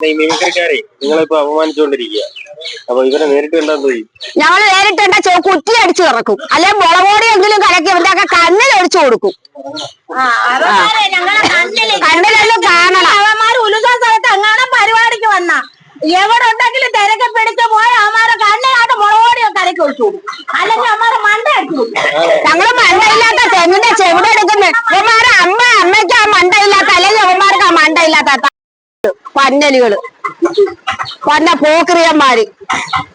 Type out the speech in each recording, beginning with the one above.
ഈ മിമിക്രിക്കാരെ നിങ്ങളിപ്പോ അപമാനിച്ചുകൊണ്ടിരിക്കുക അപ്പൊ ഇവരെ നേരിട്ട് കണ്ടാൽ പോയി ഞങ്ങൾ നേരിട്ടുണ്ട ചോ കുറ്റി അടിച്ചു ഇറക്കും അല്ലെ മുളകോടിയെങ്കിലും കലക്കി ഇവന്റെ ഒക്കെ കണ്ണിൽ ഒഴിച്ചു കൊടുക്കും. കണ്ണിലെല്ലാം കാണണം. അവന്മാര് ഉലുസാ സ്ഥലത്ത് അങ്ങാണം പരിപാടിക്ക് വന്ന. എവിടെ ഉണ്ടെങ്കിലും തിരക്ക് പിടിച്ച് പോയ അവന്മാരെ കണ്ണിനകത്ത് മുളകോടിയോ കലക്കി ഒഴിച്ചു കൊടുക്കും. അല്ലെങ്കിൽ അവന്മാരെ മണ്ട അടിച്ചു ഞങ്ങൾ മണ്ടയില്ലാത്ത തെങ്ങിന്റെ ചെവിടെ എടുക്കുന്നു ഇവന്മാരെ അമ്മ അമ്മയ്ക്ക് ആ മണ്ടയില്ലാത്ത അല്ലെങ്കിൽ ഇവന്മാർക്ക് ആ മണ്ടയില്ലാത്ത ത- പന്നലുകൾ. വന്ന പോക്രിയന്മാര്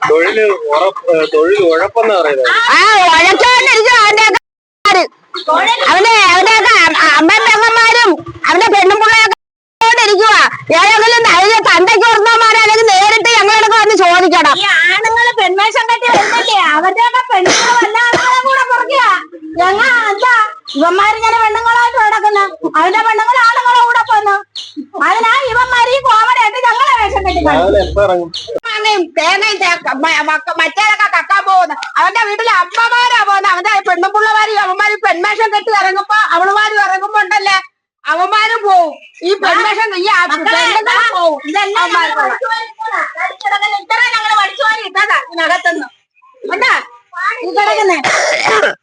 തൊഴിൽ ഉറപ്പ് തൊഴിൽ ഉഴപ്പെന്നാ പറയുന്നത്. ആ ഉഴച്ചോണ്ടിരിക്കും അവന്റെ അവന്റെ അവന്റെ അമ്മയും പെങ്ങന്മാരും അവന്റെ പെണ്ണും പിള്ളേരൊക്കെ ഏതെങ്കിലും അതിന്റെ തന്തയ്ക്ക് ഉറന്നമാരെ അല്ലെങ്കിൽ നേരിട്ട് ഞങ്ങളൊക്കെ വന്ന് ചോദിക്കണം. ഈ ആണുങ്ങൾ പെൺവേഷം കെട്ടി വരുന്നില്ലേ അവരുടെ പെണ്ണുങ്ങൾ കൂടെ പുറകെയാ ഞങ്ങൾ എന്താ? ഇവന്മാരിങ്ങനെ പെണ്ണുങ്ങളായിട്ട് നടക്കുന്ന. അവന്റെ പെണ്ണുങ്ങൾ ആണുങ്ങളെ പോന്നു അതിനാ ഇവന്മാര് ഈ കോമഡിയായിട്ട് ഞങ്ങളെ വേഷം കെട്ടി മാങ്ങയും തേങ്ങയും മറ്റേതൊക്കെ കക്കാൻ പോകുന്നു അവന്റെ വീട്ടിലെ അമ്മമാരാ പോകുന്നത്. അവന്റെ പെണ്ണുപിള്ളമാരും അവന്മാര് പെൺവേഷം കെട്ടി ഇറങ്ങുമ്പോ അവളുമാരും ഇറങ്ങുമ്പോ ഉണ്ടല്ലേ? അവന്മാരും പോവും. ഈ പെൺവേഷം ഈ പോവും. ഇതെല്ലാം ഇത്ര ഞങ്ങൾ വലിച്ചു വാരി ഇട്ടതാ. ഇതിനകത്തുനിന്ന്. കണ്ടാ? ഈ കിടക്കുന്നെ.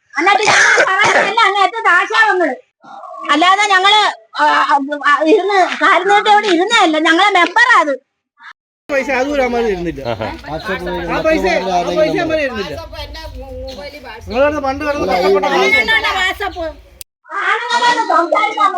അല്ലാതെ ഞങ്ങൾ ഇരുന്ന് കാരുന്നേട്ട് ഇവിടെ ഇരുന്നതല്ല. ഞങ്ങളെ മെമ്പറാ അത്. പൈസ അതും അമ്മ ഇരുന്നില്ല. ആ പൈസ ആ പൈസ അമ്മ ഇരുന്നില്ല. പണ്ട് കിടന്ന് സംസാരിക്കാൻ?